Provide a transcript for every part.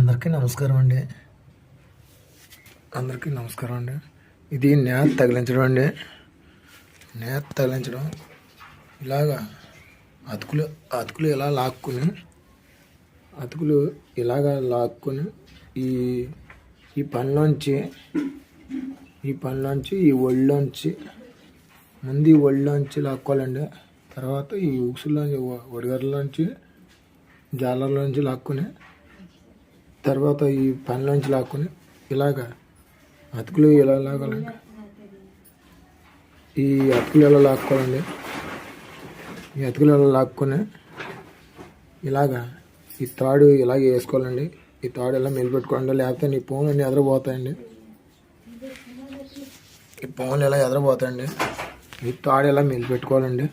అందరికీ నమస్కారం అండి. అందరికీ నమస్కారం అండి. ఇది నేత తగిలించడం అండి. నేత తగిలించడం ఇలాగా అతుకులు అతుకులు ఇలా లాక్కుని అతుకులు ఇలాగా లాక్కుని ఈ ఈ పనిలోంచి ఈ పనిలోంచి ఈ ఒళ్ళోంచి ముందు ఈ ఒళ్ళోంచి లాక్కోవాలండి. తర్వాత ఈ ఉక్సులోంచి ఒడిగర్లోంచి జాలర్లోంచి లాక్కుని తర్వాత ఈ పనిలోంచి లాక్కుని ఇలాగా అతుకులు ఇలా లాగాలండి ఈ అతుకులు ఎలా లాక్కోవాలండి? ఈ అతుకులు ఎలా లాక్కొని ఇలాగా ఈ తాడు ఇలాగే వేసుకోవాలండి. ఈ తాడు ఎలా మెలిపెట్టుకోండి లేకపోతే నీ ఫోన్లు అన్నీ ఎదరబోతాయండి. ఈ ఫోన్లు ఇలా ఎదరబోతాయండి? ఈ తాడు ఎలా మెలిపెట్టుకోవాలండి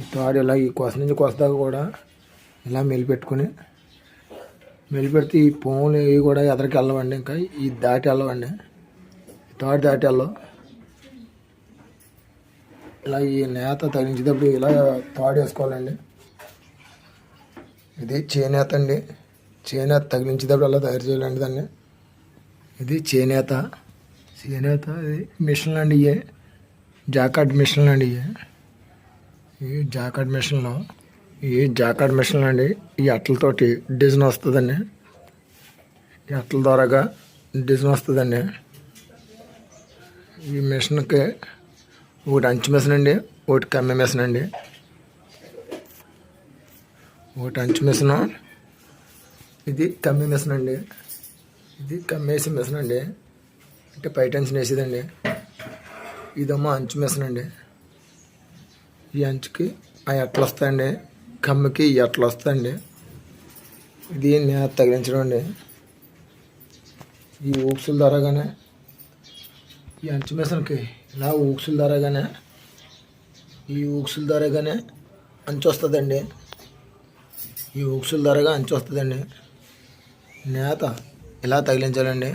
ఈ తాడు ఇలా ఈ కొస నుంచి కొస దాకా కూడా ఇలా మెలిపెట్టుకొని మెలిపెడితే ఈ పువ్వులు ఇవి కూడా ఎదరికి వెళ్ళవండి ఇంకా. ఈ దాటి వెళ్ళవండి. ఈ దాటి వెళ్ళవు ఇలా ఈ నేత తగిలించేటప్పుడు ఇలా తాడు వేసుకోవాలండి. ఇది చేనేత అండి. చేనేత తగిలించేటప్పుడు అలా తయారు చేయాలండి దాన్ని? ఇది చేనేత. చేనేత ఇది మిషన్లు అండి ఇవే జాకాట్ మిషన్లు అండి ఇవి ఈ జాకాట్ మిషన్లో ఈ జాకర్ మిషన్ అండి ఈ అట్లతోటి డిజైన్ వస్తుందండి. ఈ అట్ల ద్వారాగా డిజైన్ వస్తుందండి. ఈ మిషన్కి ఒకటి అంచు మిషన్ అండి ఒకటి కమ్మి మిషన్ అండి. ఒకటి అంచు మిషన్ ఇది కమ్మి మిషన్ అండి. ఇది కమ్మేసి మిషన్ అండి. అంటే పై వేసేదండి. ఇదేమో అంచు మిషన్ అండి. ఈ అంచుకి ఆ ఎట్లు వస్తాయండి? కమ్మకి ఎట్లా వస్తుందండి వస్తాయండి ఇది నేత తగిలించడం అండి? ఈ ఊక్సుల ద్వారాగానే ఈ అంచు మిషన్కి ఇలా ఊక్సుల ద్వారాగానే ఈ ఊక్సుల ద్వారాగానే అంచు వస్తుందండి ఈ ఊక్సుల ద్వారాగా అంచు వస్తుందండి నేత ఇలా తగిలించాలండి.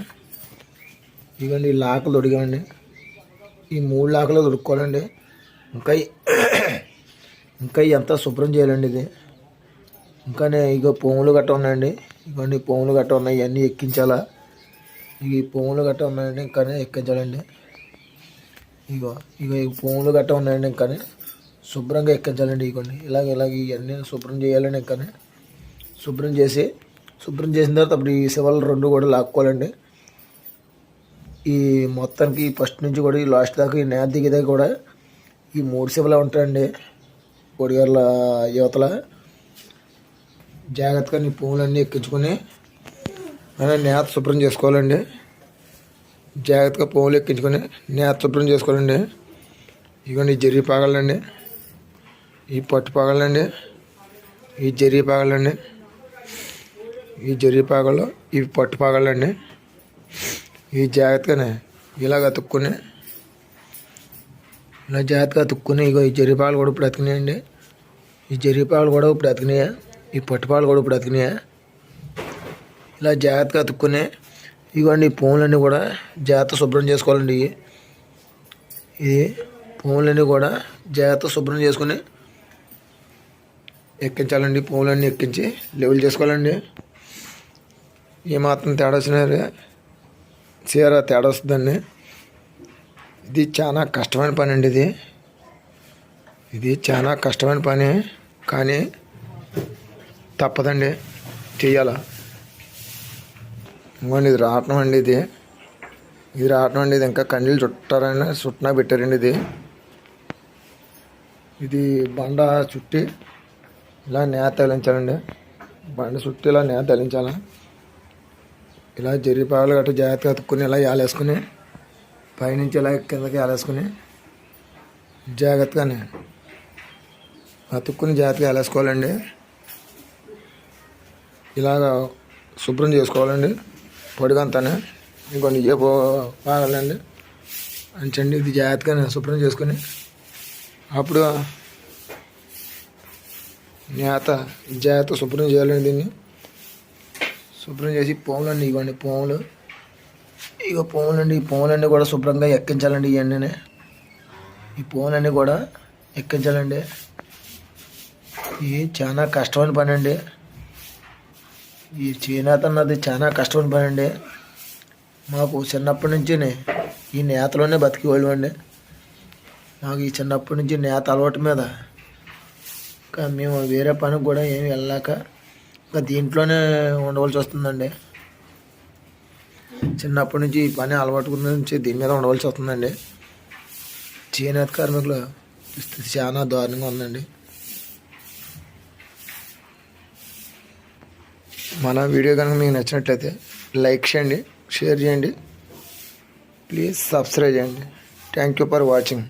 ఇవ్వండి ఈ లాకలు తొడిగామండి. ఈ మూడు లాకలు తొడుక్కోవాలండి. ఇంకా ఇంకా ఎంత శుభ్రం చేయాలండి ఇది. ఇంకానే ఇక పోములు గట్ట ఉన్నాయండి. ఇవన్నీ పోములు గట్ట ఉన్నాయి ఇవన్నీ ఎక్కించాలా. ఈ పోములు గట్ట ఉన్నాయండి ఇంకానే ఎక్కించాలండి. ఇగో ఇగో ఈ పోములు గట్ట ఉన్నాయండి ఇంకానే శుభ్రంగా ఎక్కించాలండి ఇవన్నీ ఇలాగ ఇలాగ ఇవన్నీ శుభ్రం చేయాలండి ఇంకానే శుభ్రం చేసి శుభ్రం చేసిన తర్వాత అప్పుడు ఈ శివలు రెండు కూడా లాక్కోవాలండి. ఈ మొత్తానికి ఫస్ట్ నుంచి కూడా ఈ లాస్ట్ దాకా ఈ నేత దిగేదాకా కూడా ఈ మూడు శివలు ఉంటాయండి. కొడిగర్ల యువతల జాగ్రత్తగా నీ పువ్వులన్నీ ఎక్కించుకొని నేత శుభ్రం చేసుకోవాలండి. జాగ్రత్తగా పువ్వులు ఎక్కించుకొని నేత శుభ్రం చేసుకోవాలండి. ఇవన్నీ జరి పాగాలండి. ఈ పట్టు పాగాలండి. ఈ జరి పాగాలండి. ఈ జరి పాగలు ఇవి పట్టు పాగాలండి. ఈ జాగ్రత్తగానే ఇలాగ అతుక్కుని ఇలా జాగ్రత్తగా అతుక్కుని ఇగో ఈ జరిపాలు కూడా ఇప్పుడు అతికినాయండి ఈ జరిపాలు కూడా ఇప్పుడు అతికినాయా? ఈ పట్టుపాలు కూడా ఇప్పుడు అతికినాయా? ఇలా జాగ్రత్తగా అతుక్కుని ఇవ్వండి ఈ పువ్వులన్నీ కూడా జాగ్రత్త శుభ్రం చేసుకోవాలండి. ఇది పువ్వులన్నీ కూడా జాగ్రత్త శుభ్రం చేసుకుని ఎక్కించాలండి. పువ్వులన్నీ ఎక్కించి లెవెల్ చేసుకోవాలండి. ఏమాత్రం తేడా వచ్చినా చీర తేడా వస్తుందండి. ఇది చాలా కష్టమైన పని అండి ఇది. ఇది చాలా కష్టమైన పని. కానీ తప్పదండి. చెయ్యాలా? ఇంకోండి ఇది రావటం అండి ఇది. ఇది రావటం అండి ఇది ఇంకా కండీలు చుట్టారని చుట్టినా పెట్టారండి ఇది. ఇది బండ చుట్టి ఇలా నేత తగిలించాలండి బండ చుట్టి ఇలా నేత తగిలించాలా ఇలా జరిపాలు గట్రా జాగ్రత్తగా అతుక్కుని ఇలా యాలేసుకుని పైనుంచి ఇలా కిందకి వేలేసుకుని జాగ్రత్తగానే అతుక్కుని జాగ్రత్తగా ఎలాసుకోవాలండి? ఇలాగ శుభ్రం చేసుకోవాలండి. పొడిగంతానే ఇంకొన్ని చేపు పాగాలండి అంచండి ఇది జాగ్రత్తగా నేను శుభ్రం చేసుకుని అప్పుడు నేత జాగ్రత్త శుభ్రం చేయాలండి దీన్ని. శుభ్రం చేసి పోములండి ఇవ్వండి పోములు. ఇక పోములండి ఈ పోములన్నీ కూడా శుభ్రంగా ఎక్కించాలండి ఇవన్నీ ఈ పోములన్నీ కూడా ఎక్కించాలండి. ఇది చాలా కష్టమైన పని అండి ఈ చేనేత అన్నది చాలా కష్టమైన పని అండి మాకు చిన్నప్పటి నుంచి ఈ నేతలోనే బతికేవాళ్ళు అండి మాకు ఈ చిన్నప్పటి నుంచి నేత అలవాటు మీద ఇంకా మేము వేరే పనికి కూడా ఏమి వెళ్ళాక ఇంకా దీంట్లోనే ఉండవలసి వస్తుందండి. చిన్నప్పటి నుంచి ఈ పని అలవాటు నుంచి దీని మీద ఉండవలసి వస్తుందండి. చేనేత కార్మికుల స్థితి చాలా దారుణంగా ఉందండి. మన వీడియో కనుక మీకు నచ్చినట్లయితే లైక్ చేయండి షేర్ చేయండి. ప్లీజ్ సబ్స్క్రైబ్ చేయండి. Thank you for watching